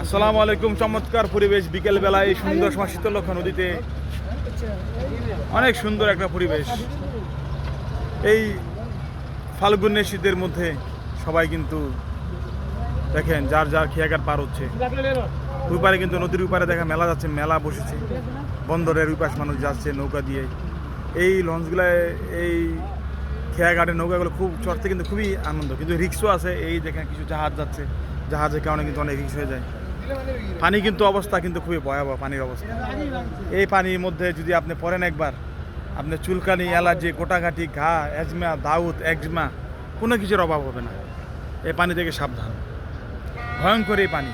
আসসালামু আলাইকুম, চমৎকার পরিবেশ। বিকেল বেলায় এই সুন্দর শীতলক্ষা নদীতে অনেক সুন্দর একটা পরিবেশ। এই ফাল্গুনের শীতের মধ্যে সবাই কিন্তু দেখেন যার যার খেয়াঘাট পার হচ্ছে। ওই পারে কিন্তু নদীর উপারে দেখা মেলা যাচ্ছে, মেলা বসেছে। বন্দরের ওই পাশ মানুষ যাচ্ছে নৌকা দিয়ে। এই লঞ্চগুলায় এই খেয়াঘাটের নৌকাগুলো খুব চড়তে কিন্তু খুবই আনন্দ। কিন্তু রিক্সও আছে, এই দেখেন কিছু জাহাজ যাচ্ছে। জাহাজের কারণে কিন্তু অনেক রিক্স হয়ে যায়। পানি কিন্তু অবস্থা কিন্তু খুবই ভয়াবহ পানির অবস্থা। এই পানির মধ্যে যদি আপনি পড়েন একবার আপনার চুলকানি অ্যালার্জি গোটাঘাটি ঘা অ্যাজমা দাউদ একজমা কোনো কিছুর অভাব হবে না। এই পানি থেকে সাবধান। ভয়ঙ্কর এই পানি।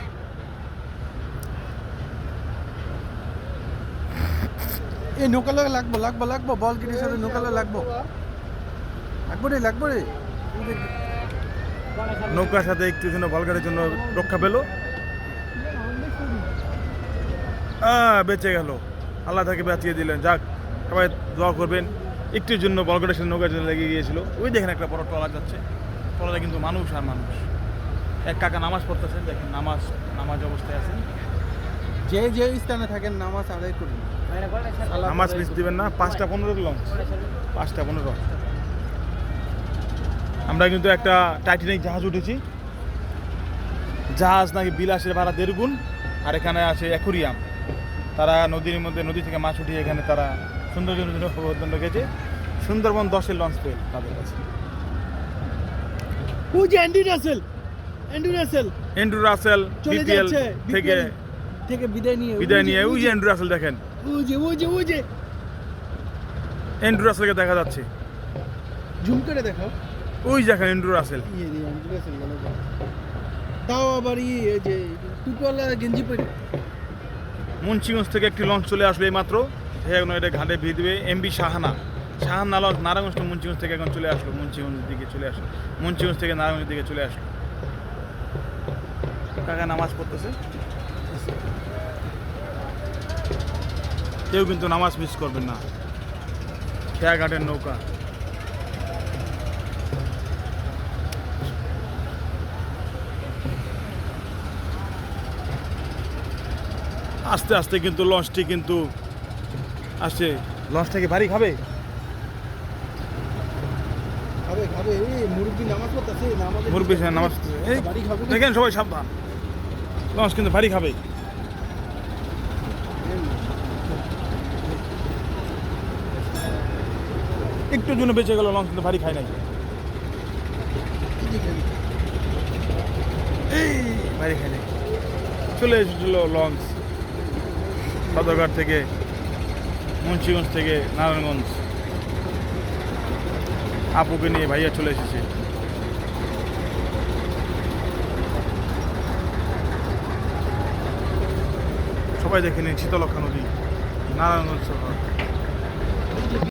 এই নৌকা লগে লাগবো লাগবো লাগবো বল কিটির সাথে নৌকা লগে লাগবো। লাগবো রে লাগবো রে। নৌকার সাথে একটু জন্য বলগাড়ির জন্য রক্ষা পেল। আহ, বেঁচে গেল। আল্লাহ তাকে বাঁচিয়ে দিলেন। যাক সবাই দোয়া করবেন। একটুর জন্য বলগাড়ির নৌকার জন্য লেগে গিয়েছিল। ওই দেখেন একটা বড় ট্রলার যাচ্ছে। ট্রলারে কিন্তু মানুষ আর মানুষ। এক কাকা নামাজ পড়তেছেন দেখেন নামাজ নামাজ অবস্থায় আছেন। যে যে স্থানে থাকেন নামাজ আদায় করুন। নামাজ মিস দিবেন না পাঁচটা পনেরো লঞ্চ পাঁচটা পনেরো। আমরা কিন্তু একটা টাইটানিক জাহাজ উঠেছি। জাহাজ নাকি বিলাসের ভাড়া দেড় গুণ আর এখানে আছে অ্যাকুরিয়াম। তারা নদীর মধ্যে নদী থেকে মাছ উঠিয়ে এখানে তারা জন্য প্রবর্তন রেখেছে। সুন্দরবন দশের লঞ্চ পেয়ে তাদের কাছে। ওই যে Andy Russell Russell Andrew Russell BPL থেকে থেকে বিদায় নিয়ে বিদায় নিয়ে ওই যে। রাসেল দেখেন। ওই যে ওই যে ওই যে। এন্ড্রু রাসেলকে দেখা যাচ্ছে। জুম করে দেখাও ওই দেখেন এন্ড্রু রাসেল। তাও আবার ইয়ে যে টুপিওয়ালা গেঞ্জি পরে। মুন্সিগঞ্জ থেকে একটি লঞ্চ চলে আসলো এই মাত্র এখন এটা ঘাটে ভিড় দেবে MV Shahana. Shahana launch Narayanganj to Munshiganj থেকে এখন চলে আসলো, মুন্সিগঞ্জের দিকে চলে আসলো। মুন্সিগঞ্জ থেকে নারায়ণগঞ্জের দিকে চলে আসলো। কাকা নামাজ পড়তেছে? কেউ কিন্তু নামাজ মিস করবেন না। খেয়াঘাটের নৌকা। আস্তে আস্তে কিন্তু লঞ্চটি কিন্তু আসছে লঞ্চটা কি ভারী খাবে? মুরব্বি পড়তেছে নামাজ দেখেন সবাই সাবধান। লঞ্চ কিন্তু ভারী খাবে। একটু জন্য বেঁচে গেল লঞ্চ কিন্তু ভারী খায় নাই। এই ভারী খায় নাই। চলে এসেছিল লঞ্চ। সদরঘাট থেকে, মুন্সিগঞ্জ থেকে নারায়ণগঞ্জ আপুকে নিয়ে ভাইয়া চলে এসেছে। সবাই দেখে নিন শীতলক্ষা নদী, নারায়ণগঞ্জ শহর।